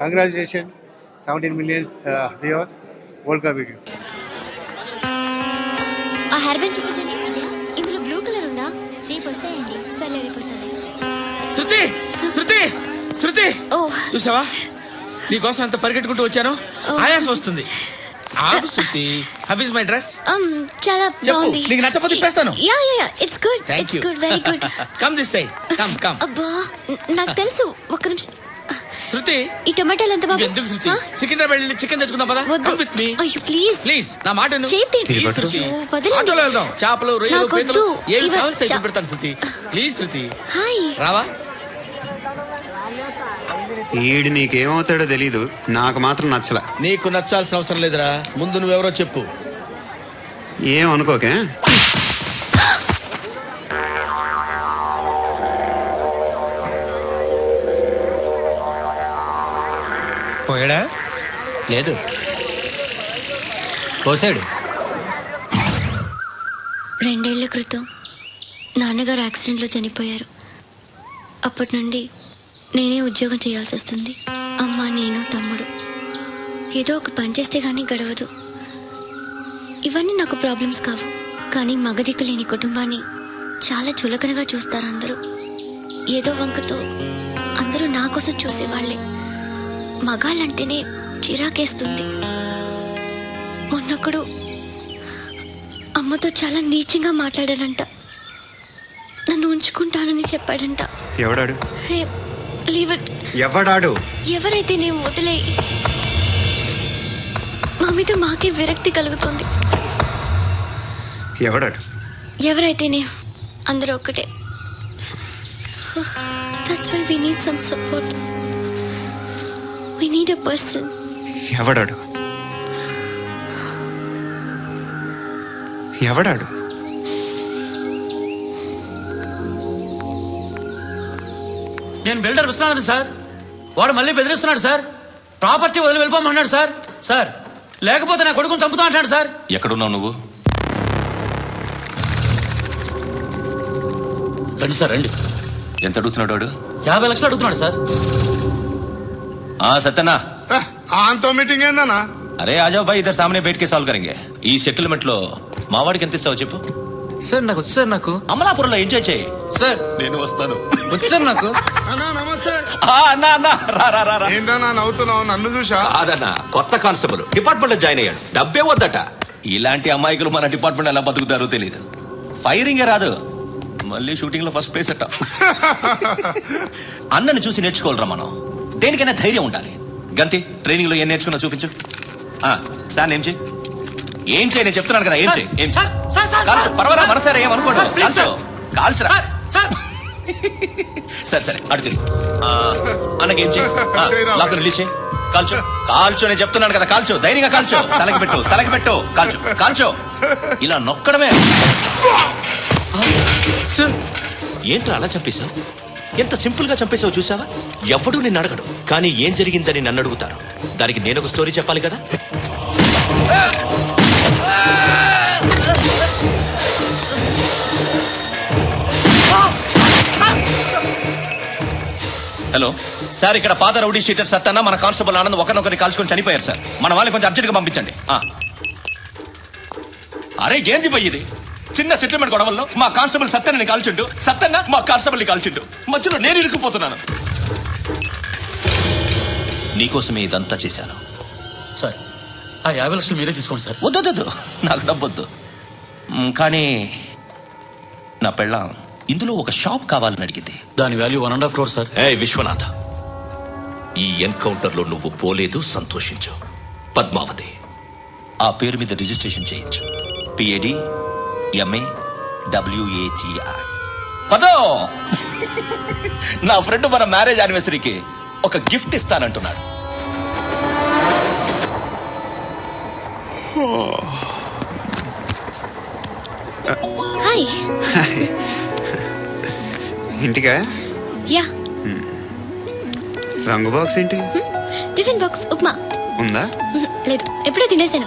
Congratulation seventeen millions viewers world cup video ఆ hair band చూపించండి. అదే ఇందులో బ్లూ కలర్ ఉందా? రేపు వస్తాయండి. సర్లే రేపు వస్తాలే. శృతి! శృతి! శృతి! ఓ. చూసావా? నీకోసం ఎంత పరిగెట్టుకుంటూ వచ్చాను? ఆయాసం వస్తుంది. ఆగు Shruti. How is my dress um చాలా. బాగుంది. నీకు నచ్చకపోతే తిప్పేస్తాను. Yeah yeah yeah. It's good it's good very good come this side come come అబ్బా న- నాకు తెలుసు. ఒక్క నిమిషం. శృతి? ఈ టొమాటోలు ఎంత బాబు? ఎందుకు శృతి? సికింద్రాబాద్ వెళ్ళి చికెన్ తెచ్చుకుందాం పదా. వద్దు. With me. అయ్యో ప్లీజ్. ప్లీజ్ నా మాట విను. చేతి- శృతి. ఆటోలో వెళ్దాం. చేపలు రొయ్యలు. పీతలు. ఏమి ఇవ- కావాలి తెచ్చి పెడతాను శృతి? Please Shruti. హాయ్. రావా? ఈడు నీకేమవుతాడో తెలీదు. నాకు మాత్రం నచ్చల. నీకు నచ్చాల్సిన అవసరం లేదురా. ముందు నువ్వెవరో చెప్పు. ఏం పోయాడా? లేదు. పోసాడు. రెండేళ్ళ క్రితం నాన్నగారు యాక్సిడెంట్లో చనిపోయారు. అప్పటి నుండి నేనే ఉద్యోగం చేయాల్సి వస్తుంది. అమ్మ నేను తమ్ముడు. ఏదో ఒక పని చేస్తే కానీ గడవదు. ఇవన్నీ నాకు ప్రాబ్లమ్స్ కావు. కానీ మగదిక్కు లేని కుటుంబాన్ని చాలా చులకనగా చూస్తారు అందరూ. ఏదో వంకతో అందరూ నా కోసం చూసేవాళ్ళే మగాళ్ళంటేనే చిరాకేస్తుంది. మొన్నప్పుడు అమ్మతో చాలా నీచంగా మాట్లాడాడంట. నన్ను ఉంచుకుంటానని చెప్పాడంట. ఎవడాడు? ఎవడాడు? ఎవరైతే నేను వదిలే మా మీద మాకే విరక్తి కలుగుతుంది. ఎవడాడు? ఎవరైతే నేను అందరూ ఒక్కటే. That's why we need some support we need a person ఎవడాడు? ఎవడాడు? నేను బిల్డర్ విశ్వనాథ్ సార్. వాడు మళ్ళీ బెదిరిస్తున్నాడు సార్. ప్రాపర్టీ వదిలి వెళ్ళిపోమన్నాడు సార్. సార్ లేకపోతే నా కొడుకుని చంపుతా అంటాడు సార్. ఎక్కడున్నావు నువ్వు? రండి సార్ రండి. ఎంత అడుగుతున్నాడు వాడు? యాభై లక్షలు అడుగుతున్నాడు సార్. ఆ సత్యనా ఆంతో మీటింగ్ ఏందన్నా? అరే ఆజావ్ భాయ్ ఇద్దరు సామనే బయటకే సాల్వ్ కరెంగే. ఈ సెటిల్మెంట్లో మావాడికి ఎంత ఇస్తావు చెప్పు. సార్ నాకు వచ్చు సార్ నాకు. అమలాపురంలో ఎంజాయ్ చేయి. సార్ నేను వస్తాను. వచ్చు సార్ నాకు. అన్నా నమస్తే. ఆ, అన్నా అన్నా రా రా రా రా. ఏందన్నా నవ్వుతున్నావు? నన్ను చూసా కాదన్నా కొత్త కానిస్టేబుల్. డిపార్ట్మెంట్లో జాయిన్ అయ్యాడు. డబ్బే వద్దట. ఇలాంటి అమాయకులు మన డిపార్ట్మెంట్ ఎలా బతుకుతారో తెలియదు ఫైరింగే రాదు. మళ్ళీ షూటింగ్లో ఫస్ట్ ప్లేస్ అట్ట అన్నని చూసి నేర్చుకోవాలరా మనం. దేనికైనా ధైర్యం ఉండాలి. గంతి ట్రైనింగ్లో ఏం నేర్చుకున్నా చూపించు. ఆ, సార్ ఏం చేయి ఏం చేయి నేను చెప్తున్నాను కదా ఏం చేయి ఏం చేయి సార్, సార్, సార్, కాల్చు. సార్. పర్వాలా మనసారా ఏమనుకోడు కాల్చురా? Sir sir. అడు తిరిగి. అన్నకి ఏం చేయి. లాక్ రిలీజ్ చేయి కాల్చు. కాల్చు నేను చెప్తున్నాను కదా కాల్చు. ధైర్యంగా కాల్చు. తలకి పెట్టు తలకి పెట్టు. కాల్చు కాల్చు. ఇలా నొక్కడమే. సార్. ఏంట్రా అలా చంపేశావు ఎంత సింపుల్గా చంపేసావు చూసావా? ఎవడూ నిన్ను అడగడు కానీ ఏం జరిగిందని నన్ను అడుగుతారు. దానికి నేను ఒక స్టోరీ చెప్పాలి కదా? హలో సార్ ఇక్కడ పాత రౌడీ షీటర్ సత్తన్న మన కానిస్టేబుల్ ఆనంద్ ఒకరినొకరిని కాల్చుకొని చనిపోయారు సార్. మన వాళ్ళని కొంచెం అర్జెంట్గా పంపించండి. ఆ. అరే ఏంది పోయి ఇది? చిన్న సెటిల్మెంట్ గొడవల్లో మా కానిస్టేబుల్ సత్తన్నని కాల్చుండు. సత్తన్న మా కానిస్టేబుల్ని కాల్చుండు. మధ్యలో నేను ఇరుక్కుపోతున్నాను. నీకోసమే ఇదంతా చేశాను. సార్ ఆ యాభై లక్షలు మీరే తీసుకోండి సార్. వద్దొద్దు నాకు డబ్బొద్దు. మ్, కానీ నా పెళ్ళాం ఇందులో ఒక షాప్ కావాలని అడిగింది. దాని value one and half crore sir. ఏ విశ్వనాథ. ఈ ఎన్కౌంటర్లో నువ్వు పోలేదు సంతోషించు. పద్మావతి. ఆ పేరు మీద రిజిస్ట్రేషన్ చేయించు. పిఏడి ఎంఏ డబ్ల్యూఏటిఐ పదో! నా ఫ్రెండ్ మన మ్యారేజ్ యానివర్సరీకి ఒక గిఫ్ట్ ఇస్తానంటున్నాడు. హాయ్. ఇంటికా? యా. రంగు బాక్స్ ఏంటి? Tiffin box upma. ఉందా? లేదు ఎప్పుడో తినేసాను.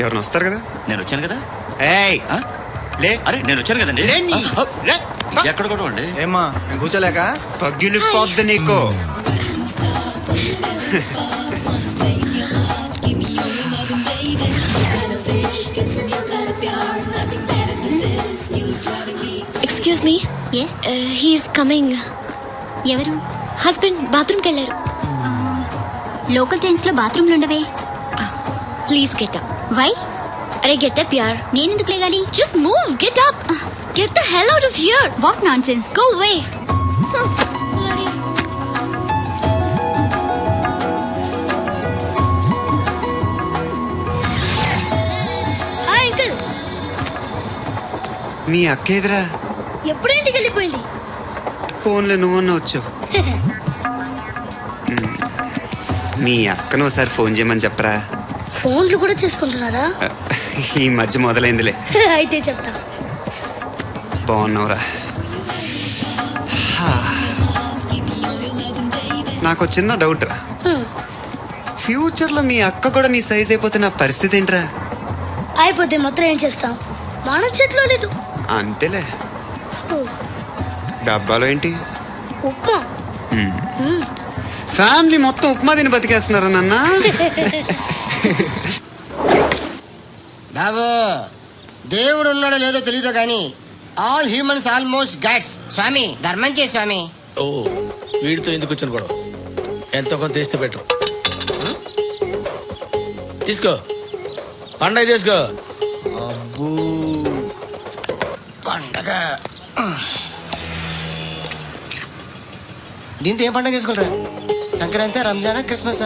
ఎవరైనా వస్తారు కదా? నేను వచ్చాను కదా? ఏయ్! ఆ? లే! అరే నేను వచ్చాను కదండి. లే నీ. ఆ, లే. ఇది ఎక్కడ కూడా అండి ఏమ్మా నేను కూర్చోలేక పగిలిపోద్ది నీకు. Excuse me yes he's coming ఎవరు? హస్బెండ్ బాత్రూమ్కి వెళ్ళారు. లోకల్ ట్రైన్స్లో బాత్రూమ్లు ఉండవే. ప్లీజ్ గెట్ అప్ వై అరే గెట్ అప్ యార్ నేనెందుకు లేగాలి? Just move get up get the hell out of here what nonsense go uncle మీ అక్క ఎదురా? ఎప్పుడు ఇంటికి వెళ్ళిపోయింది. ఫోన్లో నువ్వన్నా వచ్చావు. మీ అక్కను ఒకసారి ఫోన్ చేయమని చెప్పరా? ఫోన్లు కూడా చేసుకుంటున్నారా? ఈ మధ్య మొదలైందిలే. అయితే చెప్తా. బాగున్నావురా. నాకు చిన్న డౌట్ రా. ఫ్యూచర్లో మీ అక్క కూడా నీ సైజ్ అయిపోతే నా పరిస్థితి ఏంట్రా? అయిపోతే మొత్తం ఏం చేస్తాం? మన చేతిలో లేదు. అంతేలే. డబ్బాలో ఏంటి? ఉప్మా. ఫ్యామిలీ మొత్తం ఉప్మా తిని బతికేస్తున్నారా నాన్న? బాబు దేవుడు ఉన్నాడో లేదో తెలియదు కానీ ఆల్ హ్యూమన్స్ ఆల్మోస్ట్ గాడ్స్ స్వామి ధర్మం చే స్వామి. ఓ వీడితో ఎందుకు వచ్చిన గొడవ? ఎంతో కొంత తీస్తే బెటర్. తీసుకో. పండగ తీసుకో పండగ. దీంతో ఏం పండగ చేసుకుంటారా సంక్రాంతి రంజానా క్రిస్మస్?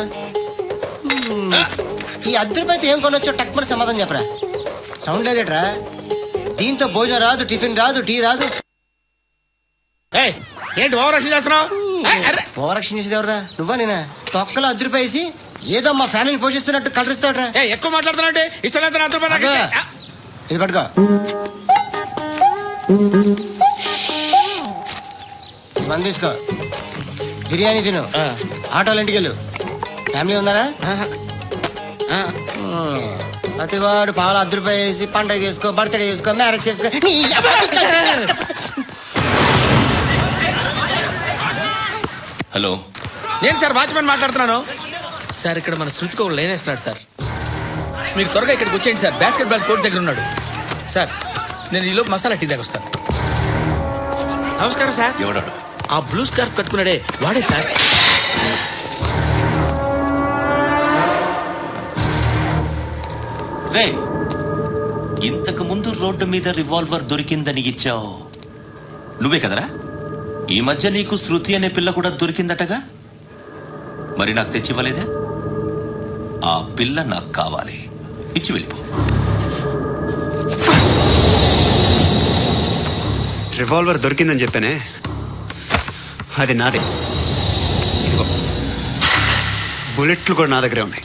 ఈ రూపాయలతో ఏం కొనొచ్చో టక్మని సమాధానం చెప్పరా. సౌండ్ లేదేట్రా? దీంతో భోజనం రాదు టిఫిన్ రాదు టీ రాదు. ఏయ్, ఏంటి ఓవర్ రక్షణ చేస్తున్నావు ఏయ్, అర్రే. ఓవరక్షణ చేసేది ఎవరా నువ్వా నేనా? తొక్కలో రూపాయి వేసి ఏదో మా ఫ్యామిలీని పోషిస్తున్నట్టు కలరిస్తాడ్రా. ఏయ్, ఎక్కువ మాట్లాడుతున్నావు ఇష్టం లేదు నాతో పాటు నాకు అబ్బా. ఇచ్చే. ఆ, ఇది పట్టుకో. మంది తీసుకో. బిర్యానీ తిను. ఆ. ఆటోలు ఇంటికి వెళ్ళు ఫ్యామిలీ ఉందారా ఆహా. ప్రతివాడు పావులు అర్ధ రూపాయి వేసి పండగ చేసుకో బర్త్డే చేసుకో మ్యారేజ్ చేసుకో. నీ. హలో. నేను సార్ వాచ్మెన్ మాట్లాడుతున్నాను? సార్ ఇక్కడ మన శృతికి లైన్ వేస్తున్నాడు సార్. మీరు త్వరగా ఇక్కడికి వచ్చేయండి సార్. బాస్కెట్ బాల్ కోర్ట్ దగ్గర ఉన్నాడు. సార్ నేను ఈలోపు మసాలా టీ దగ్గర వస్తాను నమస్కారం సార్. ఎవడాడు? ఆ బ్లూ స్కార్ఫ్ కట్టుకున్నాడే వాడే సార్. రే ఇంతకు ముందు రోడ్డు మీద రివాల్వర్ దొరికిందని ఇచ్చావు. నువ్వే కదరా? ఈ మధ్య నీకు శృతి అనే పిల్ల కూడా దొరికిందటగా? మరి నాకు తెచ్చివ్వలేదే? ఆ పిల్ల నాకు కావాలి. ఇచ్చి వెళ్ళిపో. రివాల్వర్ దొరికిందని చెప్పానే? అది నాదే. బుల్లెట్లు కూడా నా దగ్గరే ఉన్నాయి.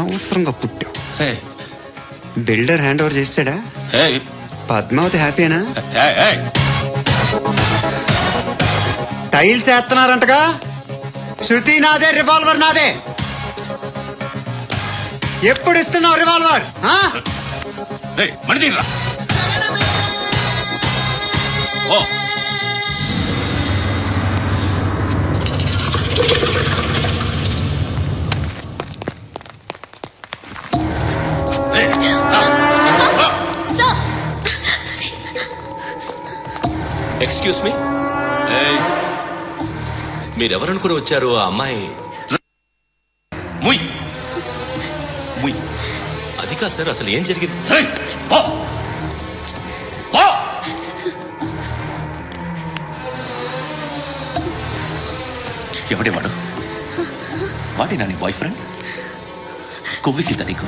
అనవసరంగా పుట్టావు. Builder hand over hey, Padmavathi హ్యాపీనా. Tiles వేస్తున్నారంటగా? శృతి నాదే రివాల్వర్ నాదే. ఎప్పుడు ఇస్తున్నావు రివాల్వర్? ఆ? రేయ్, మణి తీయరా. ఓ. ఎక్స్క్యూస్ మీ మీరెవరనుకుని వచ్చారు ఆ అమ్మాయి? ముయ్! ముయ్! అది కాదు సార్ అసలు ఏం జరిగింది? రేయ్, పో. ఎవడే వాడు? వాడి నీ బాయ్ ఫ్రెండ్ కొవ్వికి నీకు?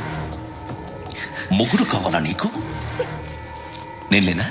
ముగ్గురు కావాలా నీకు? నేను లేనా?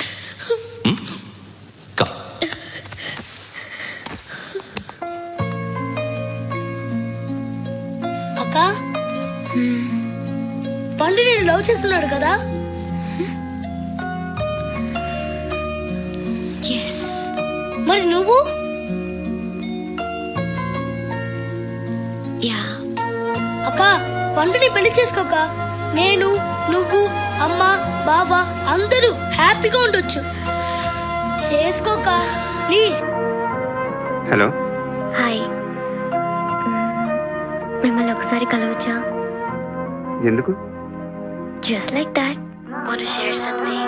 లవ్ చేస్తున్నాడు కదా? మరి నువ్వు? యా అక్క పండుని పెళ్ళి చేసుకోక నేను నువ్వు అమ్మ బావ అందరూ హ్యాపీగా ఉండొచ్చు. చేసుకోక ప్లీజ్ హలో హాయ్ మిమ్మల్ని ఒకసారి కలవచ్చా? ఎందుకు? Just like that want share something